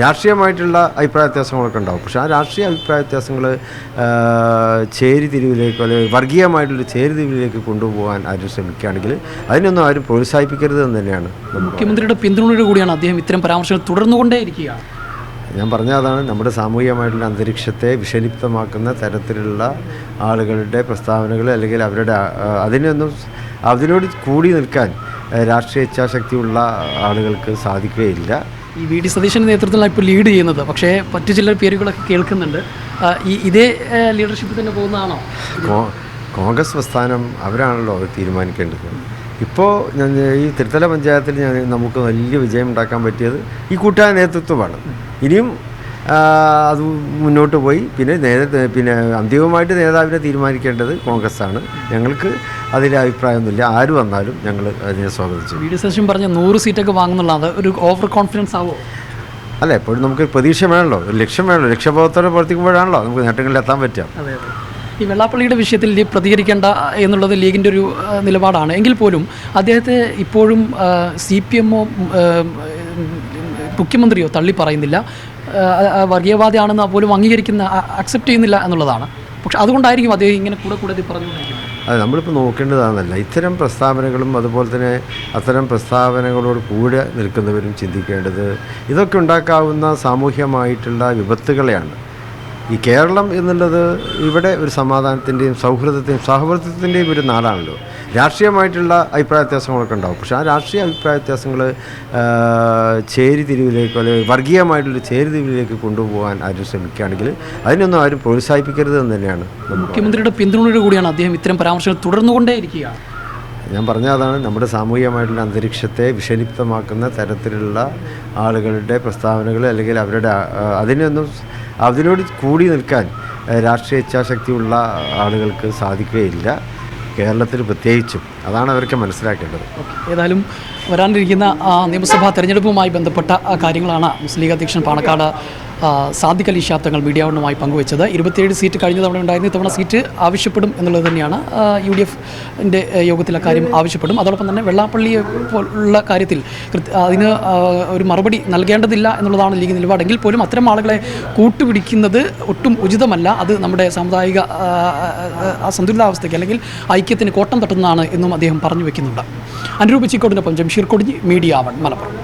രാഷ്ട്രീയമായിട്ടുള്ള അഭിപ്രായ വ്യത്യാസങ്ങളൊക്കെ ഉണ്ടാവും. പക്ഷേ ആ രാഷ്ട്രീയ അഭിപ്രായ വ്യത്യാസങ്ങൾ ചേരിതിരിവിലേക്ക് അല്ലെങ്കിൽ വർഗീയമായിട്ടുള്ള ചേരിതിരിവിലേക്ക് കൊണ്ടുപോകാൻ ആരും ശ്രമിക്കുകയാണെങ്കിൽ അതിനൊന്നും ആരും പ്രോത്സാഹിപ്പിക്കരുത് എന്ന് തന്നെയാണ് മുഖ്യമന്ത്രിയുടെ പിന്തുണയോട് കൂടിയാണ് അദ്ദേഹം ഇത്തരം പരാമർശങ്ങൾ തുടർന്നുകൊണ്ടേയിരിക്കുക. ഞാൻ പറഞ്ഞ അതാണ്. നമ്മുടെ സാമൂഹികമായിട്ടുള്ള അന്തരീക്ഷത്തെ വിഷലിപ്തമാക്കുന്ന തരത്തിലുള്ള ആളുകളുടെ പ്രസ്താവനകൾ അല്ലെങ്കിൽ അവരുടെ അതിനൊന്നും അതിനോട് കൂടി നിൽക്കാൻ രാഷ്ട്രീയ ഇച്ഛാശക്തിയുള്ള ആളുകൾക്ക് സാധിക്കുകയില്ല. ഈ വി ഡി സതീശന്റെ നേതൃത്വത്തിലാണ് ഇപ്പോൾ ലീഡ് ചെയ്യുന്നത്. പക്ഷേ മറ്റു ചില പേരുകളൊക്കെ കേൾക്കുന്നുണ്ട്. ഈ ഇതേ ലീഡർഷിപ്പ് തന്നെ പോകുന്നതാണോ? കോൺഗ്രസ് പ്രസ്ഥാനം അവരാണല്ലോ തീരുമാനിക്കേണ്ടത്. ഇപ്പോൾ ഞാൻ ഈ തിരുത്തല പഞ്ചായത്തിൽ ഞാൻ നമുക്ക് വലിയ വിജയം ഉണ്ടാക്കാൻ പറ്റിയത് ഈ കൂട്ടായ നേതൃത്വമാണ്. ഇനിയും അത് മുന്നോട്ട് പോയി. പിന്നെ നേതൃത്വ പിന്നെ അന്തിമമായിട്ട് നേതാവിനെ തീരുമാനിക്കേണ്ടത് കോൺഗ്രസ്സാണ്. ഞങ്ങൾക്ക് അതിൽ അഭിപ്രായമൊന്നുമില്ല. ആര് വന്നാലും ഞങ്ങൾ അതിനെ സ്വാഗതിച്ചു ചെയ്യും. വി ഡി സതീശൻ പറഞ്ഞ നൂറ് സീറ്റൊക്കെ വാങ്ങുന്നുള്ളത് ഒരു ഓവർ കോൺഫിഡൻസ് ആവോ അല്ല എപ്പോഴും നമുക്ക് പ്രതീക്ഷ വേണമല്ലോ ഒരു ലക്ഷ്യം വേണമല്ലോ ലക്ഷ്യബോധത്തോടെ പ്രവർത്തിക്കുമ്പോഴാണല്ലോ നമുക്ക് നേട്ടങ്ങളിൽ എത്താൻ പറ്റുക. അതെ അതെ. ഈ വെള്ളാപ്പള്ളിയുടെ വിഷയത്തിൽ ലീഗ് പ്രതികരിക്കേണ്ട എന്നുള്ളത് ലീഗിന്റെ ഒരു നിലപാടാണ്. എങ്കിൽ പോലും അദ്ദേഹത്തെ ഇപ്പോഴും സി പി എമ്മോ മുഖ്യമന്ത്രിയോ തള്ളി പറയുന്നില്ല. വർഗീയവാദിയാണെന്ന് പോലും അംഗീകരിക്കുന്ന അക്സെപ്റ്റ് ചെയ്യുന്നില്ല എന്നുള്ളതാണ്. പക്ഷെ അതുകൊണ്ടായിരിക്കും അദ്ദേഹം ഇങ്ങനെ കൂടെ കൂടെ പറഞ്ഞു അത് നമ്മളിപ്പോൾ നോക്കേണ്ടതാണെന്നല്ല ഇത്തരം പ്രസ്താവനകളും അതുപോലെ തന്നെ അത്തരം പ്രസ്താവനകളോട് കൂടെ നിൽക്കുന്നവരും ചിന്തിക്കേണ്ടത് ഇതൊക്കെ ഉണ്ടാക്കാവുന്ന സാമൂഹ്യമായിട്ടുള്ള വിപത്തുകളെയാണ്. ഈ കേരളം എന്നുള്ളത് ഇവിടെ ഒരു സമാധാനത്തിന്റെയും സൗഹൃദത്തിന്റെയും സൗഹൃദത്തിന്റെയും ഒരു നാടാണല്ലോ. രാഷ്ട്രീയമായിട്ടുള്ള അഭിപ്രായ വ്യത്യാസങ്ങളൊക്കെ ഉണ്ടാവും. പക്ഷേ ആ രാഷ്ട്രീയ അഭിപ്രായ വ്യത്യാസങ്ങൾ ചേരിതിരിവിലേക്ക് അല്ലെങ്കിൽ വർഗീയമായിട്ടുള്ള ചേരിതിരിവിലേക്ക് കൊണ്ടുപോകാൻ ആരും ശ്രമിക്കുകയാണെങ്കിൽ അതിനൊന്നും ആരും പ്രോത്സാഹിപ്പിക്കരുത് എന്ന് തന്നെയാണ് മുഖ്യമന്ത്രിയുടെ പിന്തുണയോട് കൂടിയാണ് അദ്ദേഹം ഇത്തരം പരാമർശങ്ങൾ തുടർന്നുകൊണ്ടേയിരിക്കുകയാണ് ഞാൻ പറഞ്ഞ അതാണ് നമ്മുടെ സാമൂഹികമായിട്ടുള്ള അന്തരീക്ഷത്തെ വിഷലിപ്തമാക്കുന്ന തരത്തിലുള്ള ആളുകളുടെ പ്രസ്താവനകൾ അല്ലെങ്കിൽ അവരുടെ അതിനൊന്നും അതിനോട് കൂടി നിൽക്കാൻ രാഷ്ട്രീയ ഇച്ഛാശക്തിയുള്ള ആളുകൾക്ക് സാധിക്കുകയില്ല. കേരളത്തിൽ പ്രത്യേകിച്ചും. അതാണ് അവർക്ക് മനസ്സിലാക്കേണ്ടത്. ഏതായാലും വരാനിരിക്കുന്ന നിയമസഭാ തെരഞ്ഞെടുപ്പുമായി ബന്ധപ്പെട്ട കാര്യങ്ങളാണ് മുസ്ലിം ലീഗ് അധ്യക്ഷൻ പാണക്കാട് സാദിഖ് അലി ഷാബ് തങ്ങൾ മീഡിയ വണ്ണുമായി പങ്കുവച്ചത്. ഇരുപത്തിയേഴ് സീറ്റ് കഴിഞ്ഞ തവണ ഉണ്ടായിരുന്നു. ഇത്തവണ സീറ്റ് ആവശ്യപ്പെടും എന്നുള്ളത് തന്നെയാണ്. യു ഡി എഫിന്റെ യോഗത്തിൽ അക്കാര്യം ആവശ്യപ്പെടും. അതോടൊപ്പം തന്നെ വെള്ളാപ്പള്ളിയെ പോലുള്ള കാര്യത്തിൽ അതിന് ഒരു മറുപടി നൽകേണ്ടതില്ല എന്നുള്ളതാണ് ലീഗ് നിലപാടെങ്കിൽ പോലും അത്തരം ആളുകളെ കൂട്ടുപിടിക്കുന്നത് ഒട്ടും ഉചിതമല്ല. അത് നമ്മുടെ സാമുദായിക സന്തുലിതാവസ്ഥയ്ക്ക് അല്ലെങ്കിൽ ഐക്യത്തിന് കോട്ടം തട്ടുന്നതാണ് എന്നും അദ്ദേഹം പറഞ്ഞു വെക്കുന്നുണ്ട്. അനുരൂപിച്ചിക്കോടിനൊപ്പം ജംഷീർ കൊടിഞ്ഞ് മീഡിയ വൺ മലപ്പുറം.